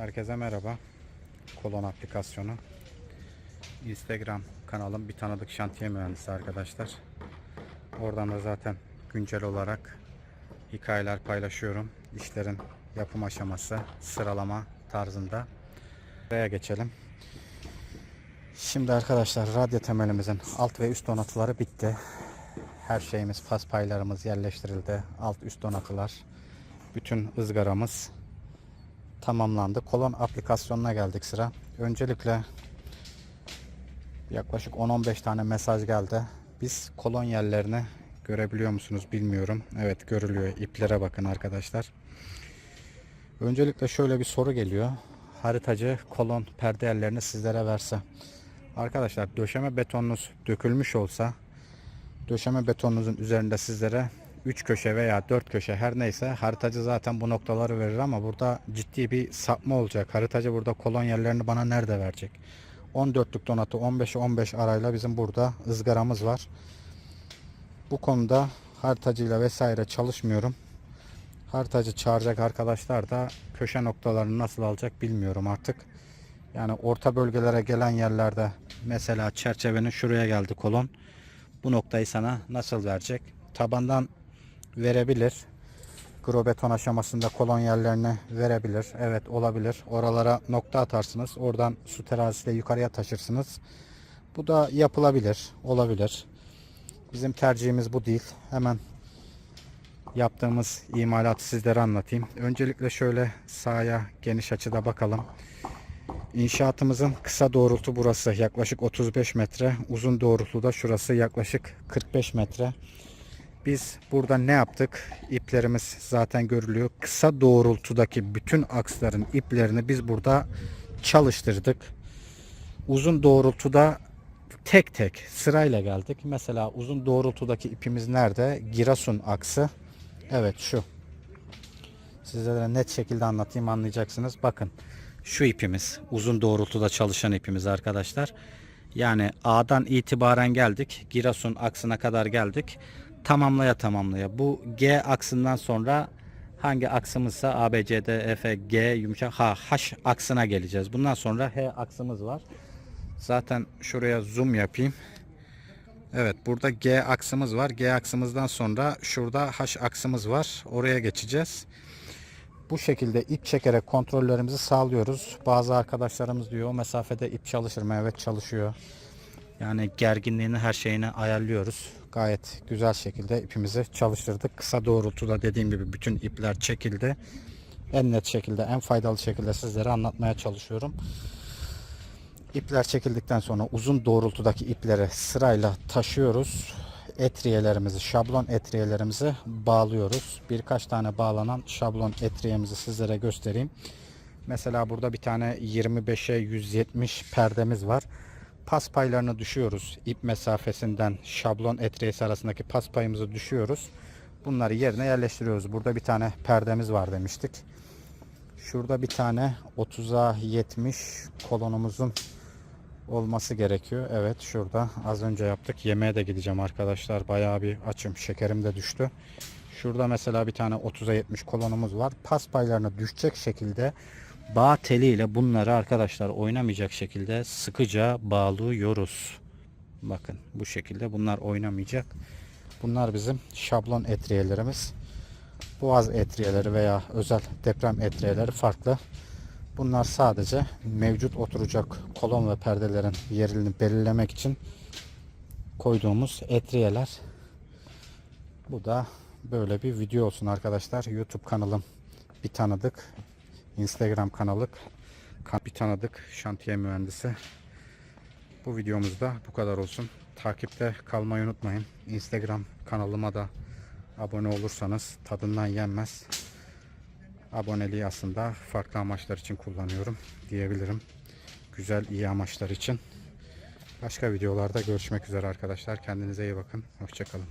Herkese merhaba. Kolon aplikasyonu. Instagram kanalım bir tanıdık şantiye mühendisi arkadaşlar. Oradan da zaten güncel olarak hikayeler paylaşıyorum. İşlerin yapım aşaması, sıralama tarzında. Buraya geçelim. Şimdi arkadaşlar radyo temelimizin alt ve üst donatıları bitti. Her şeyimiz, faz paylarımız yerleştirildi. Alt üst donatılar. Bütün ızgaramız tamamlandı. Kolon aplikasyonuna geldik sıra. Öncelikle yaklaşık 10-15 tane mesaj geldi. Biz kolon yerlerini görebiliyor musunuz bilmiyorum. Evet görülüyor. İplere bakın arkadaşlar. Öncelikle şöyle bir soru geliyor. Haritacı kolon perde yerlerini sizlere verse. Arkadaşlar döşeme betonunuz dökülmüş olsa döşeme betonunuzun üzerinde sizlere 3 köşe veya 4 köşe her neyse haritacı zaten bu noktaları verir ama burada ciddi bir sapma olacak. Haritacı burada kolon yerlerini bana nerede verecek? 14'lük donatı 15'e 15 arayla bizim burada ızgaramız var. Bu konuda haritacıyla vesaire çalışmıyorum. Haritacı çağıracak arkadaşlar da köşe noktalarını nasıl alacak bilmiyorum artık. Yani orta bölgelere gelen yerlerde mesela çerçevenin şuraya geldi kolon. Bu noktayı sana nasıl verecek? Tabandan verebilir. Grobeton aşamasında kolon yerlerini verebilir. Evet olabilir. Oralara nokta atarsınız. Oradan su terazisiyle yukarıya taşırsınız. Bu da yapılabilir. Olabilir. Bizim tercihimiz bu değil. Hemen yaptığımız imalatı sizlere anlatayım. Öncelikle şöyle sahaya geniş açıda bakalım. İnşaatımızın kısa doğrultu burası yaklaşık 35 metre. Uzun doğrultu da şurası yaklaşık 45 metre. Biz burada ne yaptık? İplerimiz zaten görülüyor. Kısa doğrultudaki bütün aksların iplerini biz burada çalıştırdık. Uzun doğrultuda tek tek sırayla geldik. Mesela uzun doğrultudaki ipimiz nerede? Girasun aksı. Evet şu. Sizlere net şekilde anlatayım anlayacaksınız. Bakın şu ipimiz uzun doğrultuda çalışan ipimiz arkadaşlar. Yani A'dan itibaren geldik. Girasun aksına kadar geldik. Tamamlaya tamamlaya. Bu G aksından sonra hangi aksımızsa A, B, C, D, E, F, G, yumuşak H, H aksına geleceğiz. Bundan sonra H aksımız var. Zaten şuraya zoom yapayım. Evet burada G aksımız var. G aksımızdan sonra şurada H aksımız var. Oraya geçeceğiz. Bu şekilde ip çekerek kontrollerimizi sağlıyoruz. Bazı arkadaşlarımız diyor o mesafede ip çalışır mı? Evet çalışıyor. Yani gerginliğini her şeyini ayarlıyoruz. Gayet güzel şekilde ipimizi çalıştırdık. Kısa doğrultuda dediğim gibi bütün ipler çekildi. En net şekilde, en faydalı şekilde sizlere anlatmaya çalışıyorum. İpler çekildikten sonra uzun doğrultudaki ipleri sırayla taşıyoruz. Etriyelerimizi, şablon etriyelerimizi bağlıyoruz. Birkaç tane bağlanan şablon etriyemizi sizlere göstereyim. Mesela burada bir tane 25'e 170 perdemiz var. Pas paylarını düşüyoruz. İp mesafesinden şablon etriyesi arasındaki pas payımızı düşüyoruz. Bunları yerine yerleştiriyoruz. Burada bir tane perdemiz var demiştik. Şurada bir tane 30'a 70 kolonumuzun olması gerekiyor. Evet şurada az önce yaptık. Yemeğe de gideceğim arkadaşlar. Bayağı bir açım. Şekerim de düştü. Şurada mesela bir tane 30'a 70 kolonumuz var. Pas paylarına düşecek şekilde bağ teliyle bunları arkadaşlar oynamayacak şekilde sıkıca bağlıyoruz. Bakın bu şekilde bunlar oynamayacak. Bunlar bizim şablon etriyelerimiz. Boğaz etriyeleri veya özel deprem etriyeleri farklı. Bunlar sadece mevcut oturacak kolon ve perdelerin yerini belirlemek için koyduğumuz etriyeler. Bu da böyle bir video olsun arkadaşlar. YouTube kanalım bir tanıdık. Instagram kanalık bir tanıdık şantiye mühendisi. Bu videomuzda bu kadar olsun. Takipte kalmayı unutmayın. Instagram kanalıma da abone olursanız tadından yenmez. Aboneliği aslında farklı amaçlar için kullanıyorum diyebilirim. Güzel iyi amaçlar için. Başka videolarda görüşmek üzere arkadaşlar. Kendinize iyi bakın. Hoşçakalın.